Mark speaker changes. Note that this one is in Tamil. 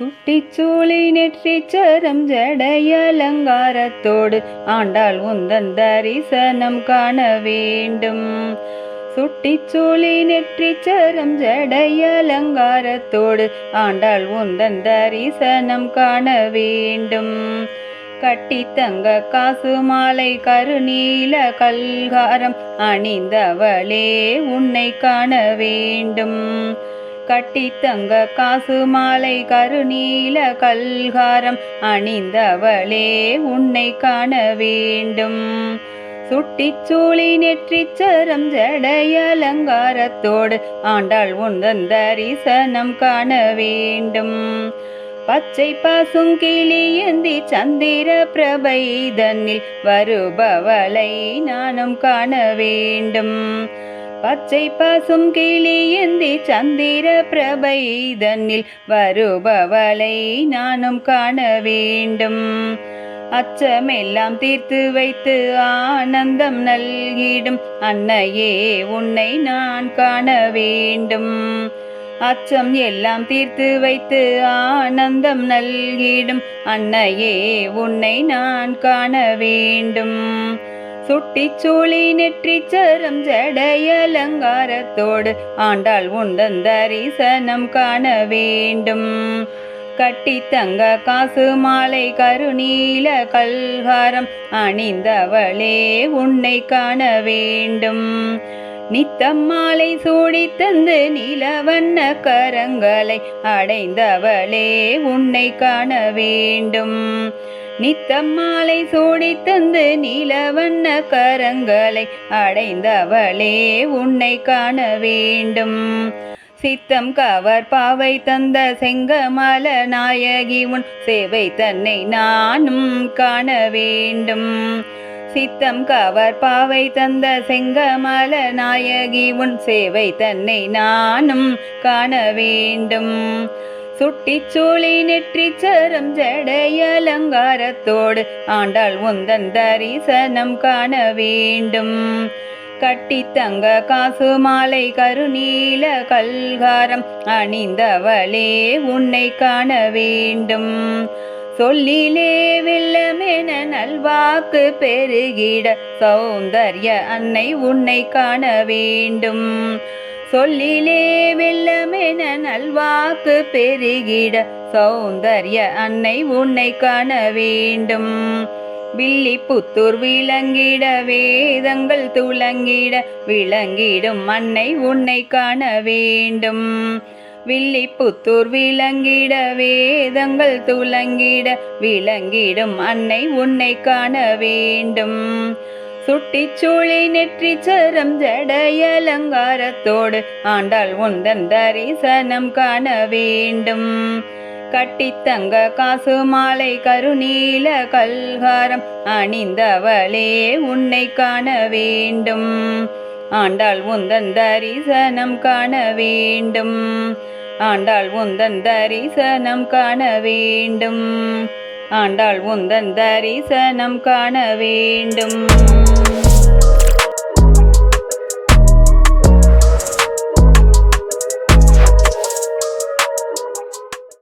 Speaker 1: சுட்டிச்சூளி நெற்றிச்சரம் ஜடையலங்காரத்தோடு ஆண்டாள் உந்தன் தரிசனம் காண வேண்டும். சுட்டிச்சூளி நெற்றிச்சரம் ஜடையலங்காரத்தோடு ஆண்டாள் உந்தன் தரிசனம் காண வேண்டும். கட்டி தங்க காசு மாலை கருநீல கல்காரம் அணிந்தவளே உன்னை காண வேண்டும். கட்டி தங்க காசு மாலை கருநீல கல்காரம் அணிந்தவளே உன்னை காண வேண்டும். சுட்டிச்சூளி நெற்றிச்சரம் ஜடையலங்காரத்தோடு ஆண்டாள் உந்தன் தரிசனம் காண வேண்டும். பச்சை பசுங்கிளி ஏந்தி சந்திர பிரபை தன்னில் வருபவளை நானும் காண வேண்டும். பச்சை பசும் கிளி ஏந்தி சந்திர பிரபை தன்னில் வருபவளை நானும் காண வேண்டும். அச்சமெல்லாம் தீர்த்து வைத்து ஆனந்தம் நல்கிடும் அன்னையே உன்னை நான் காண வேண்டும். அச்சம் எல்லாம் தீர்த்து வைத்து ஆனந்தம் நல்கிடும் அன்னையே உன்னை நான் காண வேண்டும். சுட்டிச்சூளி நெற்றிச்சரம் ஜடையலங்காரத்தோடு ஆண்டாள் உந்தன் தரிசனம் காண வேண்டும். கட்டி தங்க காசு மாலை கருநீல கல்காரம் அணிந்தவளே உன்னை காண வேண்டும். நித்தம் மாலை சூடி தந்து நிலவண்ண கரங்களை அடைந்தவளே உன்னை காண வேண்டும். நித்தம் மாலை சூடி தந்து நீலவண்ண கரங்களை அடைந்தவளே உன்னை காண வேண்டும். சித்தம் கவர் பாவை தந்த செங்கமல நாயகி உன் சேவை தன்னை நானும் காண வேண்டும். சித்தம் கவர் பாவை தந்த செங்கமல நாயகி உன் சேவை தன்னை நானும் காண வேண்டும். சுட்டிச்சூளி நெற்றிச்சரம் ஜடையலங்காரத்தோடு ஆண்டாள் உந்தன் தரிசனம் காண வேண்டும். கட்டி தங்க காசு மாலை கருநீல கல்காரம் அணிந்தவளே உன்னை காண வேண்டும். சொல்லிலே வில்லமென நல்வாக்கு பெருகிட சௌந்தர்ய அன்னை உன்னை காண வேண்டும். சொல்லிலே வெல்லமென நல்வாக்கு பெருகிட சௌந்தர்ய அன்னை உன்னை காண வேண்டும். வில்லி புத்தூர் விளங்கிட வேதங்கள் துளங்கிட விளங்கிடும் அன்னை உன்னை காண வேண்டும். வில்லி புத்தூர் விளங்கிட வேதங்கள் துளங்கிட விளங்கிடும் அன்னை உன்னை காண வேண்டும். சுட்டிச்சூளி நெற்றிச்சரம் ஜடையலங்காரத்தோடு ஆண்டாள் உந்தன் தரிசனம் காண வேண்டும். கட்டித்தங்க காசு மாலை கருநீல கல்காரம் அணிந்தவளே உன்னை காண வேண்டும். ஆண்டாள் உந்தன் தரிசனம் காண வேண்டும். ஆண்டாள் உந்தன் தரிசனம் காண வேண்டும். ஆண்டாள் உந்தன் தரிசனம் காண வேண்டும்.